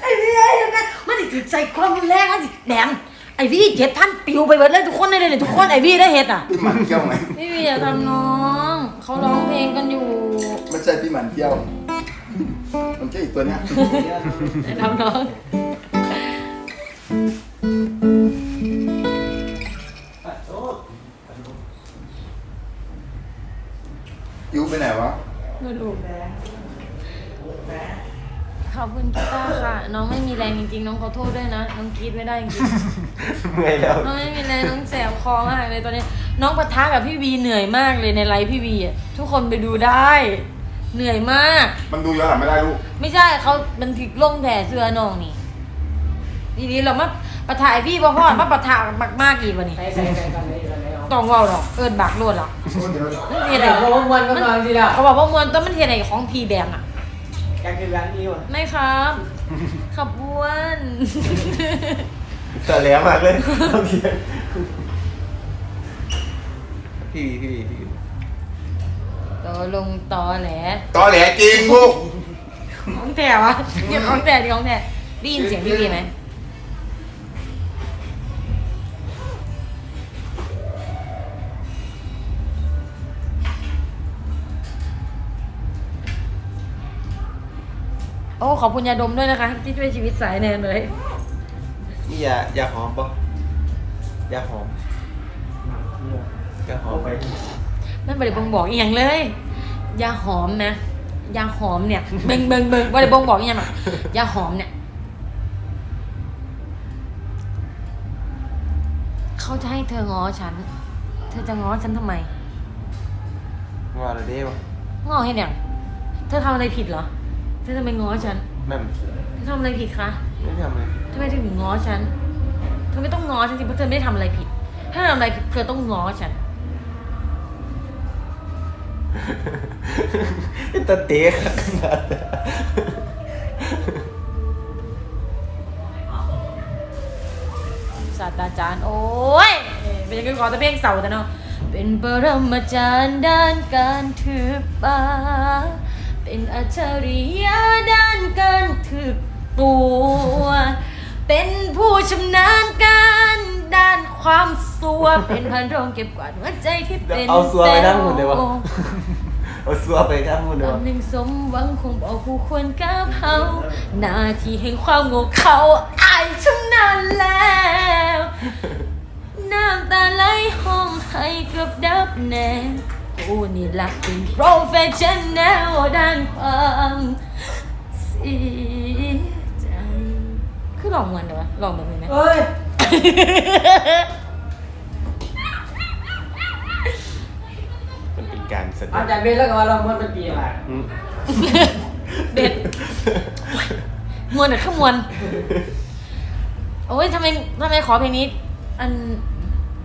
ไอ้พี่ไอ้ยังไงมันสิถึกใส่ความรุนแรงมันสิแดงไอ้พี่เจ็ดพันปิวไปเบิดเลยทุกคนได้เลยทุกคนไอ้พี่ได้เห็ดอะพี่หมันเที่ยวไหมพี่พี่อย่าทำน้องเขาร้องเพลงกันอยู่ไม่ใช่พี่หมันเที่ยว มันแค่อีกตัวเนี้ยอย่าทำน้องยูไปไหนวะไม่รู้ ขอบคุณกีตาร์ค่ะ น้องไม่มีแรงจริงๆ น้องขอโทษด้วยนะ น้องกรีดไม่ได้จริงเมื่อยแล้ว ๆน้องไม่มีแรงน้องแสบคอมากเลยตอนนี้ น้องปะทะกับพี่วีเหนื่อยมากเลยในไลฟ์พี่วีอะทุกคนไปดูได้ เหนื่อยมาก มันดูย้อนหลังไม่ได้ลูก ไม่ใช่เขาบันทึกลงแผ่เสื้อน้องนี่ทีนี้เรามาปะทะไอ้พี่พ่อพ่อมาปะทะมากมากๆอีกวันนี้ใส่ใส่ใส่กันเลยกันเลยเอาต้องเว่าหรอกเอินบักโลดหรอกโอ้เดี๋ยวมันเทีเดี๋ยยนวไอ้ผมวันก็มาทีละเขาบอกว่ามวนต้องมันเทียนไอ้ของพีแบมอะ แกคือร้านนี้ว่ะไม่ครับ ขับวน แต่แหลมมากเลยต้องเสียงพี่วีพี่วีพี่วีตอลงตอแหลตอแหลจริงลูกของแท้วะเนี่ยของแท้ดิของแท้ได้ยินเสียงพี่วีไหม โอ้ขอบคุณยาดมด้วยนะคะ ที่ช่วยชีวิตสายแนนเลย นี่ยายาหอมปะยาหอมยาหอมไปนั่นบริบงบอกอีกอย่างเลยยาหอมนะยาหอมเนี่ยเบิงเบิงเบิงบริบงบอกอีกอย่างอะยาหอมเนี่ย เขาจะให้เธอง้อฉัน เธอจะง้อฉันทำไมว่าอะไรได้ปะง้อให้เนี่ยเธอทำอะไรผิดเหรอ เธอทำไมง้อฉันแม่มเธอทำอะไรผิดคะไม่ทำเลยทำไมถึงง้อฉันเธอไม่ต้องง้อฉันสิเพราะเธอไม่ได้ทำอะไรผิด ถ้าเธอทำอะไรผิดเธอต้องง้อฉันเป็นตาเตะขนาดนั้นศาสตราจารย์โอ้ยเป็นยังไงขอแต่เพลงเสาแต่เนาะเป็นปรมาจารย์ด้านการถือป่า เป็นอัจฉริยะด้านการถือตัว เป็นผู้ชำนาญการด้านความสัว เป็นพันโรงเก็บกวาดหัวใจที่เดี๋ยวเป็นเอาซัวไปทั้งหมดเลยวะแป้วเอาซัวไปทั้งหมดเลยวะตำแหน่งสมหวังคงบอกผู้ควรก้าวเผาหน้าที่แห่งความโง่เขาอายชำนาญแล้วน้ำตาไหลห้องให้เกือบดับแน่ กูนี่ละเป็นโปรเฟชชั่นแนลด้านความเสียใจคือลองมันเดี๋ยววะลองแบบนี้ไหมเอ้ย มันเป็นการแสดอางจารย์เบสแล้วก็ว่าเรามันเป็นปีอะไรอืมเบ็ดมวนหรือขึ้นมวน โอ้ยทำไมทำไมขอเพลงนี้ อัน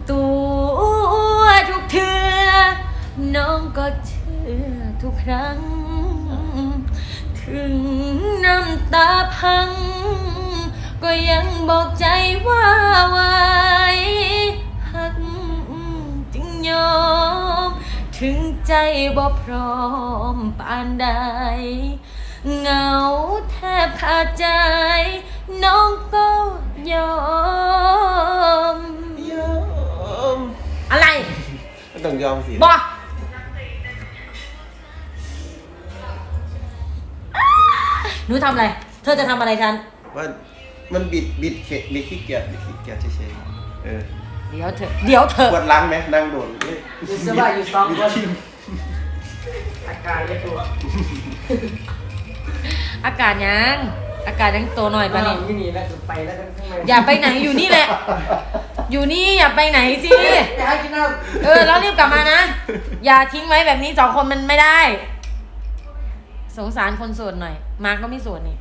ตัวทุกเทือ น้องก็เชื่อทุกครั้ง ถึงน้ำตาพัง ก็ยังบอกใจว่าไว้หักจึงยอม ถึงใจบ่พร้อมปานใดเหงาแทบขาดใจ น้องก็ยอม ยอม อะไรไม่ต้องยอมสิ บอห นูทำอะไร เธอจะทำอะไรฉัน ว่ามันบิดบิดเขบิดขี้เกียจบิดขี้เกียจเฉยๆเออเดี๋ยวเธอ เดี๋ยวเธอ ปวดหล้างไหมนั่งโดนเอ้ยอยู่สบายอยู่สองคนอาการเยอะตัวอากาศยัง อากาศยังโตหน่อยไปปะนี่ นี่นี่แล้วก็ไปแล้วกันข้างในอย่าไปไหนอยู่นี่แหละ อยู่นี่อย่าไปไหนสิอย่าให้กินน้เออแล้วรีบกลับมานะ อย่าทิ้งไว้แบบนี้สองคนมันไม่ได้ สงสารคนโสดหน่อย มาร์กก็ไม่โสดนี่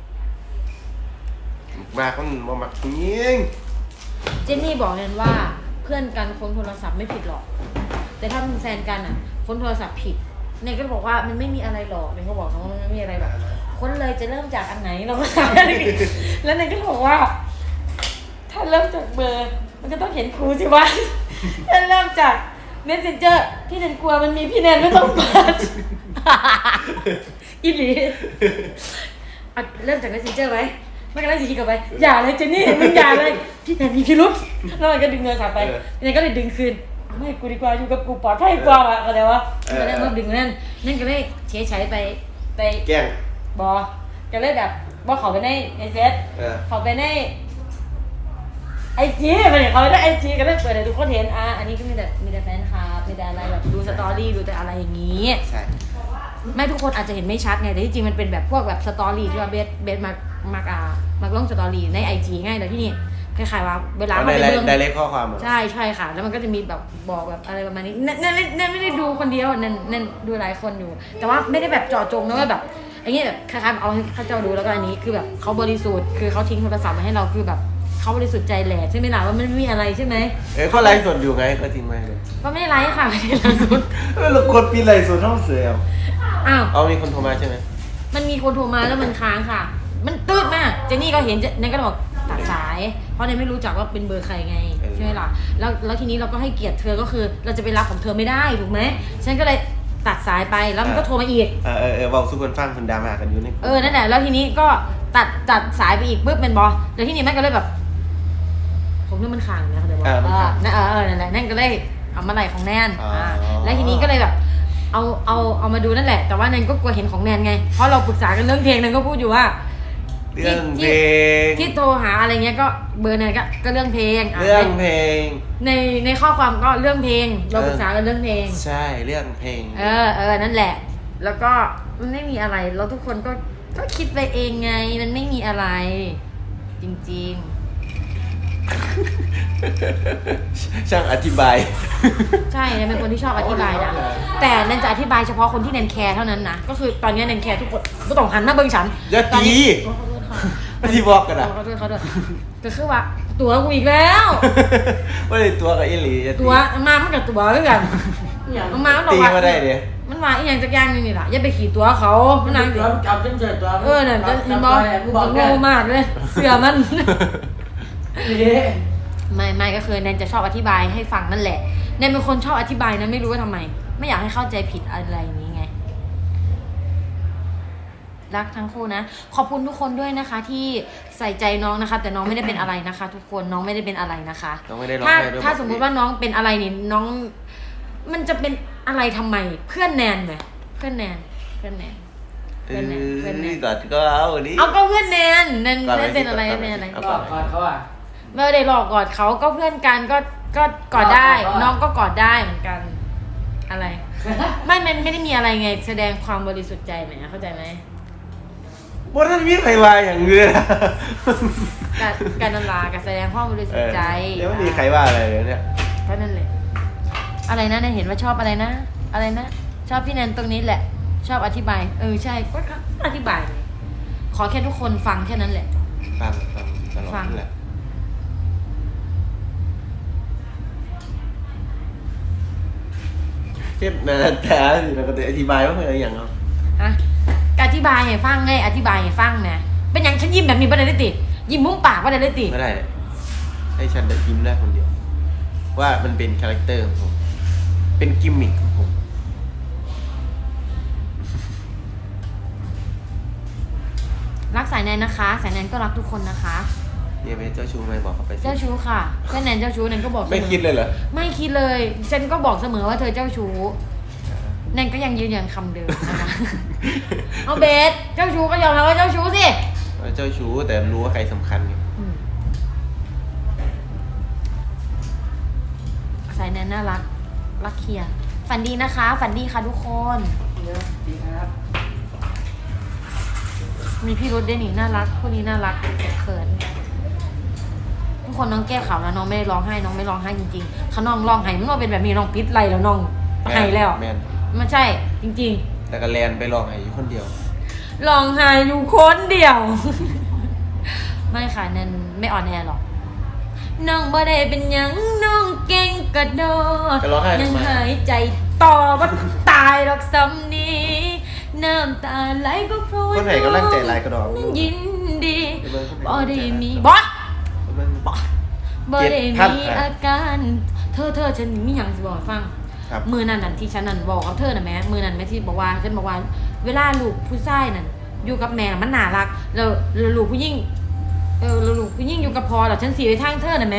มาคนมามักยิงเจนนี่บอกเนนว่าเพื่อนกันค้นโทรศัพท์ไม่ผิดหรอก แต่ถ้าเป็นแฟนกันอะค้นโทรศัพท์ผิดเนยก็บอกว่ามันไม่มีอะไรหรอกเนยก็บอกน้องว่ามันไม่มีอะไรแบบค้นเลยจะเริ่มจากอันไหนเราก็ถามแล้วเนยก็บอกว่า ถ้าเริ่มจากเบอร์ มันก็ต้องเห็นครูสิวะถ้าเริ่มจาก messenger พี่เนนกลัวมันมีพี่เนนไม่ต้องเปิด อีหลีเริ่มจาก messenger ไหมมันก็เลยสิคิดกลับไป อย่าเลยเจนนี่มึงอย่าเลย พี่แนนมีพิรุษแล้วมันก็ดึงโทรศัพท์ไปพี่แนนก็เลยดึงคืน ไม่กูดีกว่าอยู่กับกูปลอดภัยกว่าว่ะเข้าใจวะก็เลยมาดึงนั่นนั่นก็เลยเฉยใช้ไปไปแกล้งบอก็เลยแบบบอกเขาไปในในเฟซเออ เขาไปในไอจีไปเนี่ยเขาไปในไอจีก็เลยเปิดให้ทุกคนเห็นอะอันนี้ก็มีแต่มีแต่แฟนคลับมีแต่อะไรแบบดูสตอรี่ดูแต่อะไรอย่างนี้ ใช่ ไม่ทุกคนอาจจะเห็นไม่ชัดไงแต่ที่จริงมันเป็นแบบพวกแบบสตอรี่ที่ว่าเบสเบสมามาอ่ามาลงสตอรี่ในไอจีง่ายแต่ที่นี่คล้ายๆว่าเวลาเอาเขาในไปไลเบิ่งน์ไดเรกข้อความเหรอ ใช่ใช่ค่ะ แล้วมันก็จะมีแบบบอกแบบอะไรประมาณนี้นั่นนั่นนั่นไม่ได้ดูคนเดียวนั่นนั่นดูหลายคนอยู่ แต่ว่าไม่ได้แบบเจาะจงนะว่าแบบอย่างเงี้ยแบบคล้ายๆเอาให้เขาเจ้าดูแล้วก็อันนี้คือแบบเขาบริสุทธิ์คือเขาทิ้งโทรศัพท์มาให้เราคือแบบเขาบริสุทธิ์ใจแหละใช่ไหมล่ะว่ามันไม่มีอะไรใช่ไหมเอ้ยก็ไลฟ์สดอยู่ไงก็ทิ้งไว้เลยก็ไม่ไลค์ค่ะไม่ได้ไลค์เออเรากดปีไลฟ์สดห้องเสือ อ้าว เอามีคนโทรมาใช่ไหมมันมีคนโทรมาแล้วมันค้างค่ะ มันตืดมาก เจนนี่ก็เห็นเจนนก็บอกตัดสาย เพราะเนยไม่รู้จักว่าเป็นเบอร์ใครไงใช่ไหมล่ะ แล้วแล้วทีนี้เราก็ให้เกียรติเธอก็คือ เราจะไปรับของเธอไม่ได้ถูกไหมฉันก็เลยตัดสายไปแล้วมันก็โทรมาอีก เออเออเออบอกสุกคนฟังคนดราม่ากันอยู่นี่เออ นั่นแหละ แล้วทีนี้ก็ตัดตัดสายไปอีกปุ๊บเป็นบอแล้วทีนี้แม่ก็เลยแบบ ผมนึกมันค้างนะเขาใจบอกเออมันเออค้าง นั่นเออเออนั่นแหละนั่นก็เลยเอามาไหลของแนนอ๋ออ่าแล้วทีนี้ก็เลยแบบ เอาเอาเอามาดูนั่นแหละ แต่ว่าแนนก็กลัวเห็นของแนนไง เพราะเราปรึกษากันเรื่องเพลงแนนก็พูดอยู่ว่า เรื่องเพลงที่โทรหาอะไรเงี้ยก็เบอร์นั้นก็ก็เรื่องเพลงะเรื่องเพลง ในในข้อความก็เรื่องเพลง เราเออปรึกษากันเรื่องเพลง ใช่เรื่องเพลง เออเออนั่นแหละ แล้วก็มันไม่มีอะไร เราทุกคนก็ก็คิดไปเองไง มันไม่มีอะไร จริง ช่างอธิบายๆใช่แนนเป็นคนที่ชอบอธิบายนะ แต่แนนจะอธิบายเฉพาะคนที่แนนแคร์เท่านั้นนะ ก็คือตอนนี้แนนแคร์ทุกคนก็ต้องหันมาเบิ่งฉันอย่าตอนตีนี้โอ้ขอโทษค่ะที่บอกกันอะขอโทษขอโทษก็คือว่าตัวกูอีกแล้ว ว่าเลยตัวกับอีหลีอย่าตัวมามันกับตัวด้วยกันอย่างมันมามันบอกตีว่ามาได้เดี๋ยมันว่าอีหยังจักอย่างหนึงนี่ล่ะอย่าไปขี่ตัวเขามันนั่งตัวจับเส้นเสร็จตัวเออนั่นก็เห็นบจัอตัวเนี่ยกูบอกแกโง่มากเลยเสือมัน เอ๊ะไม่ไม่ก็คือแนนจะชอบอธิบายให้ฟังนั่นแหละแนนเป็นคนชอบอธิบายนะไม่รู้ว่าทำไม ไม่อยากให้เข้าใจผิดอะไรอย่างนี้ไง รักทั้งคู่นะ ขอบคุณทุกคนด้วยนะคะ ที่ใส่ใจน้องนะคะ แต่น้องไม่ได้เป็นอะไรนะคะ ทุกคนน้องไม่ได้เป็นอะไรนะคะ น้องไม่ได้ร้องถ้าไห้ด้วยถ้าบอกสมมุติว่าน้องเป็นอะไรนี่น้อง มันจะเป็นอะไรทำไม เพื่อนแนนไหมเพื่อนแนนเพื่อนแนน เอเพื่อนแนนเพื่อนแนอนกอดก็เอาดิเอาก็เพื่อนแนนแนนก่อนแนเลยนเป็นอะไรก่อนเลยแนนอะไรเอาก็กอดเขาอะ ไม่ได้หลอกกอดเขาก็เพื่อนกันก็ก็กอดได้ กอดกอดน้องก็กอดได้เหมือนกัน อะไร ไม่มันไม่ได้มีอะไรไง แสดงความบริสุทธิ์ใจไหมเข้าใจไหมบนนั้นมีใครวายอย่างเงือการการนำลาการแสดงความบริสุทธิ์ใจเดี๋ยวไม่มีใครว่าอะไรเลยเนี่ย ก็นั่นแหละอะไรนะเนี่ยเห็นว่าชอบอะไรนะ อะไรนะ ชอบพี่แนนตรงนี้แหละ ชอบอธิบาย เออใช่ก็ก็อธิบาย ขอแค่ทุกคนฟังแค่นั้นแหละ ฟังฟังตลอดฟังนั่นแหละ เทียบนาแต่เราก็จะอธิบายว่าเป็นอะไรอย่างเนาะฮะก็อธิบายให้ฟังไงอธิบายให้ฟังนะเป็นอย่างฉันยิ้มแบบนี้ประเด็นติ ยิ้มมุ้งปากประเด็นติ ไม่ได้ให้ฉันได้ยิ้มได้คนเดียว ว่ามันเป็นคาแรคเตอร์ของผม เป็นกิมมิคของผม รักสายแนนนะคะ สายแนนก็รักทุกคนนะคะ เนี่ยไปเจ้าชู้ไหมบอกเขาไปสิเจ้าชู้ค่ะเพื่อนแนนเจ้าชู้แนนก็บอกสอไม่คิดเลยเหรอไม่คิดเลยฉันก็บอกเสมอว่าเธอเจ้าชู้แนนก็ยังยืนยันคำเดิมนะคะเอาเบสเจ้าชู้ก็ยอมรับว่าเจ้าชู้สิเจ้าชู้แต่รู้ว่าใครสำคัญไงอืมสายแนนน่ารักรักเคลียร์ฝันดีนะคะ ฝันดีค่ะทุกคนเดี๋ยวดีครับ มีพี่รถเดนี่น่ารักคู่นี้น่ารักเขิน ทุกคนน้องแก้ข่าวนะน้องไม่ได้ร้องไห้น้องไม่ร้องไห้จริงๆเขาน้องร้องไห้มันว่าเป็นแบบนี้น้องปิดไรแล้วน้องไห้แล้วแมนไม่ใช่จริง แต่ก็แลนไปลองไห้อยู่คนเดียวๆร้องไห้อยู่คนเดียว ไม่ค่ะนันไม่อ่อนแอหรอกน้องบ่ได้เป็นหยังน้องเก่งกระโดดจะร้องไห้ยังทำไมหายใจต่อว่าตายหรอกซ้ำนี้น้ำตาไหลก็เพราะว่าคนไหนกำลังใจลายกระดองนั้นยินดีเดี๋ยวเบิ่งคนไหนบ่ได้มีใจร้ายบอส มันบ่ได้เจ็ดพันมีอะอาการ เธอเธอฉันมีหยังสิบอกให้ฟัง ครับมือนั่นนั่นที่ฉันนั่นบอกกับเธอน่ะแม่มือนั่นแม่ที่บอกว่าฉันบอกว่า เวลาลูกผู้ชายนั่นอยู่กับแม่มันน่ารักแล้วแล้วลูกผู้หญิงเออแล้วลูกผู้หญิงอยู่กับพอแล้วฉันสีไปทางเธอน่ะแหม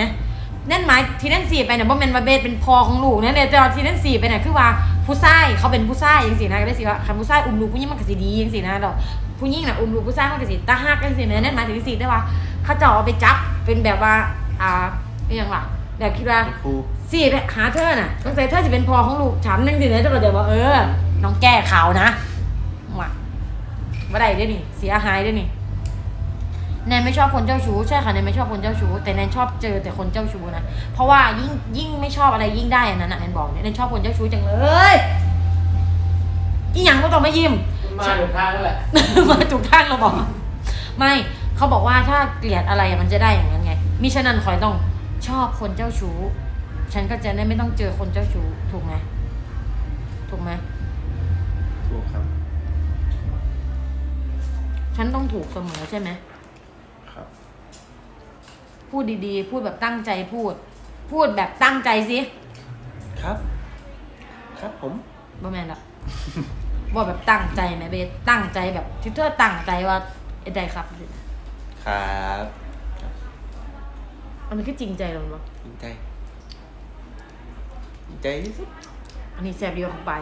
นั่นหมายที่นั่นสีไปเนี่ยบ่แม่นว่าเบสเป็นพอของลูกนะเนี่ยแต่ว่าที่นั่นสีไปเนี่ยคือว่าผู้ชายเขาเป็นผู้ชายจังซี่นะก็ได้สิว่าคันผู้ชายอุ้มลูกผู้หญิงมันก็สิดีจังซี่นะดอกผู้หญิงน่ะอุ้มลูกผู้ชายมันก็สิตาฮักจังซี่นะนั่นหมายถึงสิได้ว่าเขาเจะเอาไปจับ เป็นแบบว่า อ่าอหยังล่ะแบบคิดว่าครู สิไปหาเธอน่ะสงสัยเธอจะเป็นพอของลูกฉันนึงสินะเจ้าก็เดี๋ยวว่าเออน้องแก้ข่าวนะมาว่าได้ด้วยนี่เสียหายด้วยนี่แนนไม่ชอบคนเจ้าชู้ใช่ค่ะแนนไม่ชอบคนเจ้าชู้แต่แนนชอบเจอแต่คนเจ้าชู้นะเพราะว่ายิ่งยิ่งไม่ชอบอะไรยิ่งได้อันนั้นน่ะแนนบอกเนี่ยแนนชอบคนเจ้าชู้จังเลยอีหยังก็ต้องไม่ยิ้ม มาถูกทางนั่นแหละ มาถูกทางเราบอก ไม่ เขาบอกว่าถ้าเกลียดอะไรมันจะได้อย่างนั้นไง มิฉะนั้นคอยต้องชอบคนเจ้าชู้ ฉันก็จะได้ไม่ต้องเจอคนเจ้าชู้ถูกไหมถูกไหมถูกครับ ฉันต้องถูกเสมอใช่ไหมครับ พูดดีๆ พูดแบบตั้งใจพูด พูดแบบตั้งใจสิครับ ครับผมบ่แม่นหรอกบอกแบบตั้งใจไหมเบสตั้งใจแบบที่เธอตั้งใจว่าเอ็ดได้ครับ ครับอันนี้คือจริงใจหรอวะจริงใจจริงใจที่สุดอันนี้แซ่บเดียวของไป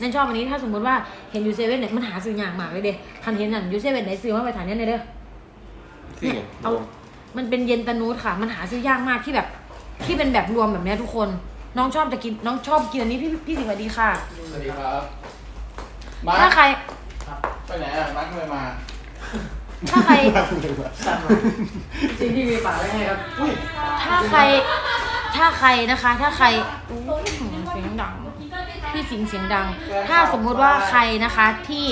นั่นชอบอันนี้ถ้าสมมติว่าเห็นยูเซเว่นเนี่ยมันหาซื้อยากมากเลยเด้ทันเห็นนั่นยูเซเว่นไหนซื้อมาไปฐานเนี่ยเลยเด้อคืออย่างเอามันเป็นเย็นตานูดค่ะ มันหาซื้อยากมากที่แบบ ที่เป็นแบบรวมแบบเนี้ยทุกคน น้องชอบจะกินน้องชอบกินอันนี้พี่พี่สิงสวัสดีค่ะสวัสดีครับมาถ้าใครไปไหนอะมาร์คไม่มา ถ้าใคร สั่งมาจริงที่มีปากได้ไงครับอุ้ยถ้าใคร ถ้าใครนะคะ ถ้าใครอู้หูเสียงดัง พี่สิงห์เสียงดัง ถ้าสมมุติว่าใครนะคะที่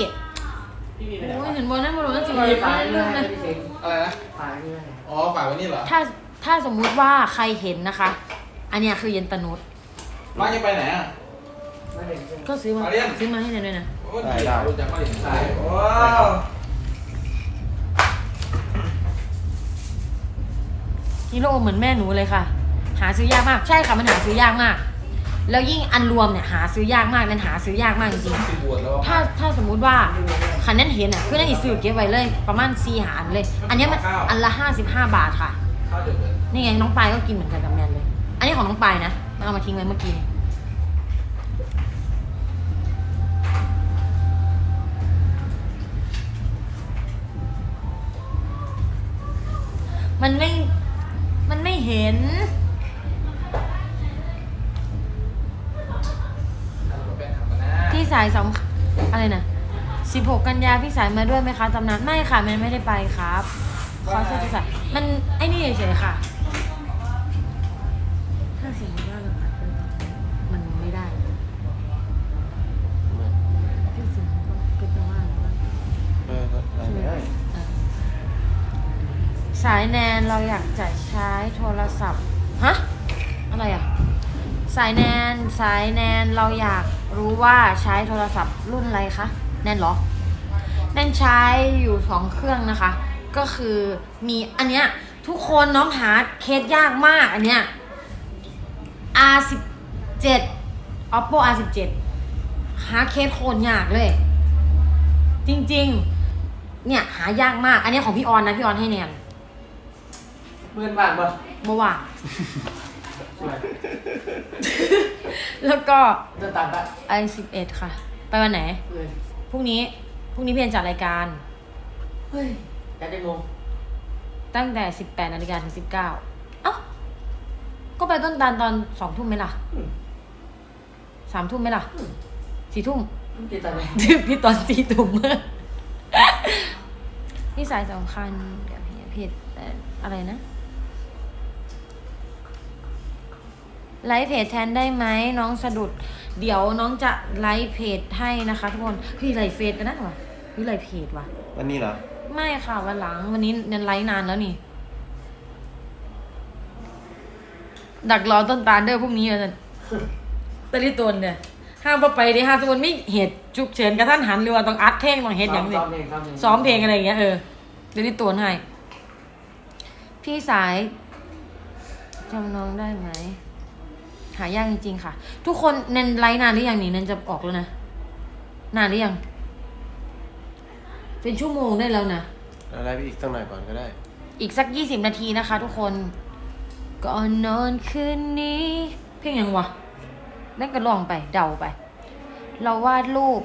พี่มีไปไหนโอ้วะยเห็นบนนั้นบนนั้นสิพี่มีปากเรื่องเลเลยยพี่สิงห์อะไรนะปากนี่ไงอ๋อฝากไว้นี่เหรอถ้าถ้าสมมุติว่าใครเห็นนะคะ อันเนี้ยคือเย็นตานุดมาจะไปไหนอะ ไม่เห็นใช่ไหมก็ซื้อมาเอาเรียนซื้อมาให้หน่อยด้วยนะ โอ้ดีอะรู้จักมาเรียนสาย โอ้ฮิโร่เหมือนแม่หนูเลยค่ะ หาซื้อยากมาก ใช่ค่ะมันหาซื้อยากมาก แล้วยิ่งอันรวมเนี่ยหาซื้อยากมากนั่นหาซื้อยากมากจริงสิบวชแล้วๆถ้าถ้าสมมุติว่าคันนั้นเห็นอะคือนั่นอีซื้อเก็บไว้เลย ประมาณสี่หาอันเลย อันเนี้ยมันอันละห้าสิบห้าบาทค่ะข้าวเดือดเลยนี่ไงน้องปายก็กินเหมือนกันกับแมนเลย อันนี้ของน้องปายนะมันเอามาทิ้งไว้เมื่อกี้มันไม่มันไม่ เห็น พี่สายสำอะไรนะ16 กันยาพี่สายมาด้วยไหมคะตำนานไม่ค่ะแมนไม่ได้ไปครับ ขอเสื้อพี่สายมันไอ้นี่เฉยๆค่ะ สายแนนเราอยากจะใช้โทรศัพท์ฮะอะไรอะสายแนนสายแนนเราอยากรู้ว่าใช้โทรศัพท์รุ่นอะไรคะแนนเหรอแนนใช้อยู่สองเครื่องนะคะ ก็คือมีอันเนี้ยทุกคนน้องหาเคสยากมากอันเนี้ย R17 Oppo R17 หาเคสโคนยากเลย จริงๆ เนี่ยหายากมาก อันนี้ของพี่ออนนะพี่ออนให้แนน เพื่อนบ้านปะเมื่อวาน สวยแล้วก็จะตัดปะ i11 ค่ะ ไปวันไหนเพื่อนพรุ่งนี้ พรุ่งนี้เพียนจัดรายการ เฮ้ยจะจะงงตั้งแต่ 18นาฬิกาถึง 19 เอ้า ก็ไปต้นตาลตอนสองทุ่มไหมล่ะอืมสามทุ่มไหมล่ะอืมสี่ทุ่มติดตัดไหมพี่ตอนสี่ทุ่มนี่สายสำคัญเดี๋ยวพี่ผิดเอ่ออะไรนะ ไลฟ์เพจแทนได้ไหมน้องสะดุด เดี๋ยวน้องจะไลฟ์เพจให้นะคะ ทุกคนพี่ไลฟ์เฟซกันนะวะพี่ไลฟ์เพจวะวันนี้เหรอ ไม่ค่ะวันหลังวันนี้เนันไลฟ์นานแล้วนี่ ดักรอต้นตาลเด้อพรุ่งนี้เลยตะลิตนเนี่ยห้ามบ่ไปเดิห้ามสมมติไม่เหตุฉุกเฉินกระทันหันหรือว่าต้องอัดเพลงต้องเฮ็ดอย่างนี้นี้ซ้อมเพลงซ้อมเพลงซ้อมเพลงอะไรอย่างเงี้ยเออตะลิตนให้พี่สายจำน้องได้ไหม หายากจริงๆค่ะ ทุกคนเนันไลฟ์นานหรือยังนี่เนันจะออกแล้วนะ นานหรือยัง เป็นชั่วโมงได้แล้วนะอะไรพี่อีกสักหน่อยก่อนก็ได้ อีกสักยี่สิบนาทีนะคะ ทุกคน ก่อนนอนคืนนี้ เพลงยังวะนั่นก็ลองไปเดาไป เราวาดรูป